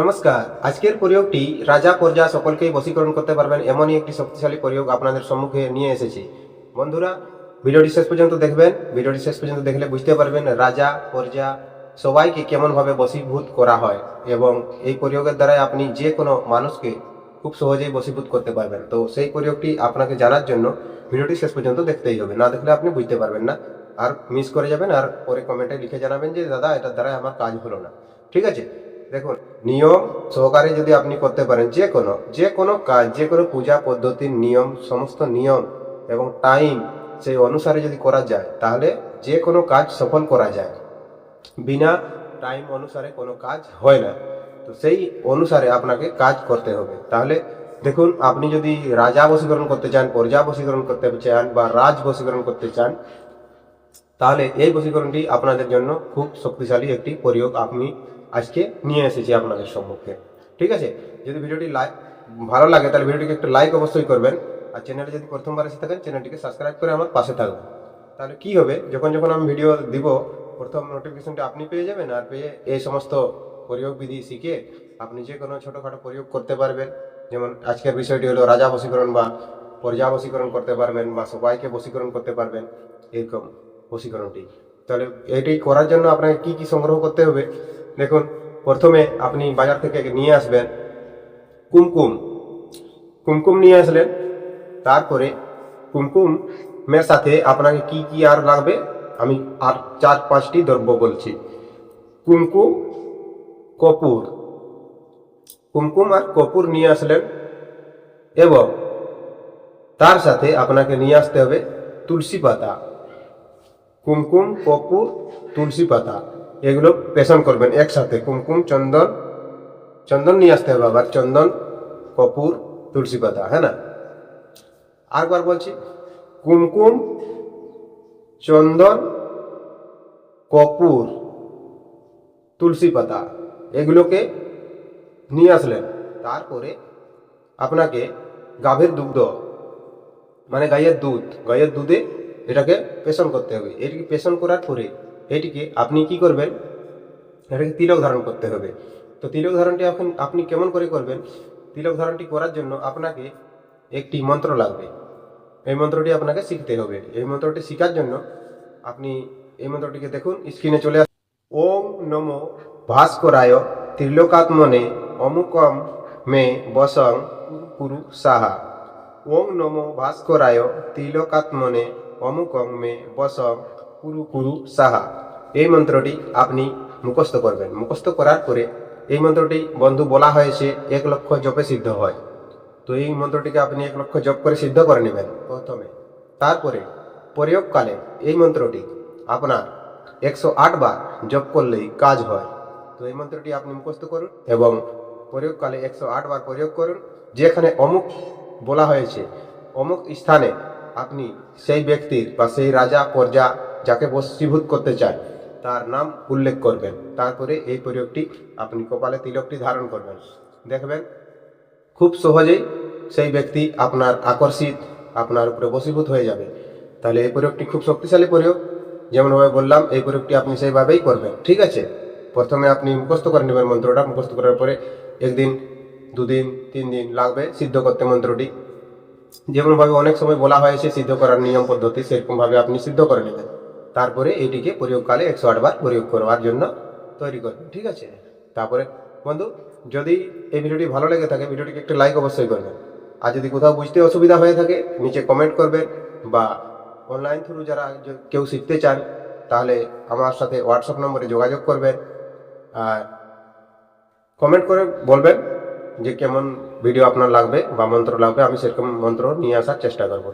নমস্কার। আজকের প্রয়োগটি রাজা প্রজা সকলকেই বশীকরণ করতে পারবেন এমনই একটি শক্তিশালী প্রয়োগ আপনাদের সম্মুখে নিয়ে এসেছি। বন্ধুরা, ভিডিওটি শেষ পর্যন্ত দেখবেন। ভিডিওটি শেষ পর্যন্ত দেখলে বুঝতে পারবেন রাজা, প্রজা সবাইকে কেমনভাবে বশীভূত করা হয় এবং এই প্রয়োগের দ্বারাই আপনি যে কোনো মানুষকে খুব সহজেই বশীভূত করতে পারবেন। তো সেই প্রয়োগটি আপনাকে জানার জন্য ভিডিওটি শেষ পর্যন্ত দেখতেই হবে। না দেখলে আপনি বুঝতে পারবেন না। আর মিস করে যাবেন আর পরে কমেন্টে লিখে জানাবেন যে, দাদা, এটার দ্বারাই আমার কাজ হলো না। ঠিক আছে? দেখুন নিয়ম সহকারে যদি আপনি করতে পারেন, যে কোনো যে কোনো কাজ, যে কোনো পূজা পদ্ধতির নিয়ম, সমস্ত নিয়ম এবং টাইম সেই অনুসারে যদি করা যায়, তাহলে যে কোনো কাজ সফল করা যায়। বিনা টাইম অনুসারে কোনো কাজ হয় না। তো সেই অনুসারে আপনাকে কাজ করতে হবে। তাহলে দেখুন, আপনি যদি রাজা বশীকরণ করতে চান, প্রজা বশীকরণ করতে চান বা রাজ বশীকরণ করতে চান তাহলে এই বশীকরণটি আপনাদের জন্য খুব শক্তিশালী একটি প্রয়োগ আমি আজকে নিয়ে এসেছি আপনাদের সম্মুখে। ঠিক আছে? যদি ভিডিওটি লাইক ভালো লাগে, তাহলে ভিডিওটিকে একটু লাইক অবশ্যই করবেন। আর চ্যানেলে যদি প্রথমবার এসে থাকেন চ্যানেলটিকে সাবস্ক্রাইব করে আমার পাশে থাকবেন। তাহলে কি হবে? যখন যখন আমি ভিডিও দিব, প্রথম নোটিফিকেশনটা আপনি পেয়ে যাবেন আর পেয়ে এই সমস্ত প্রয়োগ বিধি শিখে আপনি যে কোনো ছোটোখাটো প্রয়োগ করতে পারবেন। যেমন আজকের বিষয়টি হলো রাজা বশীকরণ বা প্রজা বশীকরণ করতে পারবেন বা সবাইকে বশীকরণ করতে পারবেন, এরকম। বশীকরণটি। তাহলে এটি করার জন্য আপনাকে কি কি সংগ্রহ করতে হবে? দেখুন, প্রথমে আপনি বাজার থেকে নিয়ে আসবেন কুমকুম। কুমকুম নিয়ে আসলেন তারপরে কুমকুমের সাথে আপনাকে কি কি আর লাগবে আমি আর চার পাঁচটি দ্রব্য বলছি। কুমকুম, কপুর। কুমকুম আর কপুর নিয়ে আসলেন এবং তার সাথে আপনাকে নিয়ে আসতে হবে তুলসী পাতা। কুমকুম কপুর তুলসী পাতা, এগুলো পেশন করবেন একসাথে। কুমকুম, চন্দন চন্দন নিয়ে আসতে হবে আবার। চন্দন, কপুর, তুলসী পাতা হ্যাঁ না? আরেকবার বলছি, কুমকুম, চন্দন, কপুর, তুলসী পাতা, এগুলোকে নিয়ে আসলেন। তারপরে আপনাকে গাভীর দুগ্ধ মানে গাইয়ের দুধ, গাইয়ের দুধে এটাকে পেশন করতে হবে। এটিকে পেশন করার পরে এটিকে আপনি কি করবেন? এটাকে তিলক ধারণ করতে হবে। তো তিলক ধারণটি এখন আপনি কেমন করে করবেন? তিলক ধারণটি করার জন্য আপনাকে একটি মন্ত্র লাগবে। এই মন্ত্রটি আপনাকে শিখতে হবে। এই মন্ত্রটি শেখার জন্য আপনি এই মন্ত্রটিকে দেখুন, স্ক্রিনে চলে আস ওম নমো ভাস্করায় ত্রিলোকাত্মনে অমুকম মে বসং কুরু সাহা। ওম নমো ভাস্করায় ত্রিলোকাত্মনে অমুকং মে বসং কুরু কুরু সাহা। এই মন্ত্রটি আপনি মুখস্থ করবেন। মুখস্থ করার পরে এই মন্ত্রটি বন্ধু বলা হয়েছে এক লক্ষ জপে সিদ্ধ হয়। তো এই মন্ত্রটিকে আপনি এক লক্ষ জপ করে সিদ্ধ করে নেবেন প্রথমে। তারপরে প্রয়োগকালে এই মন্ত্রটি আপনার একশো আট বার জপ করলেই কাজ হয়। তো এই মন্ত্রটি আপনি মুখস্থ করুন এবং প্রয়োগকালে একশো আট বার প্রয়োগ করুন। যেখানে অমুক বলা হয়েছে, অমুক স্থানে আপনি সেই ব্যক্তির বা সেই রাজা, প্রজা যাকে বশীভূত করতে চান, তার নাম উল্লেখ করবেন। তারপরে এই প্রয়োগটি আপনি কপালে তিলকটি ধারণ করবেন। দেখবেন, খুব সহজেই সেই ব্যক্তি আপনার আকর্ষিত, আপনার উপরে বশীভূত হয়ে যাবে। তাহলে এই প্রয়োগটি খুব শক্তিশালী প্রয়োগ। যেমনভাবে বললাম, এই প্রয়োগটি আপনি সেইভাবেই করবেন, ঠিক আছে? প্রথমে আপনি মুখস্থ করে নেবেন মন্ত্রটা। মুখস্থ করার পরে একদিন, দুদিন তিন দিন লাগবে সিদ্ধ করতে মন্ত্রটি। যেমনভাবে অনেক সময় বলা হয়েছে সিদ্ধ করার নিয়ম পদ্ধতি, সেরকমভাবে আপনি সিদ্ধ করে নেবেন। তারপরে এইটিকে প্রয়োগকালে একশো আটবার প্রয়োগ করবার জন্য তৈরি করবেন, ঠিক আছে? তারপরে বন্ধু, যদি এই ভিডিওটি ভালো লেগে থাকে, ভিডিওটিকে একটু লাইক অবশ্যই করবেন। আর যদি কোথাও বুঝতে অসুবিধা হয়ে থাকে, নিচে কমেন্ট করবেন বা অনলাইন থ্রু যারা কেউ শিখতে চান, তাহলে আমার সাথে হোয়াটসঅ্যাপ নম্বরে যোগাযোগ করবেন। আর কমেন্ট করে বলবেন যে কেমন ভিডিও আপনার লাগবে বা মন্ত্র লাগবে, আমি সেরকম মন্ত্র নিয়ে আসার চেষ্টা করব।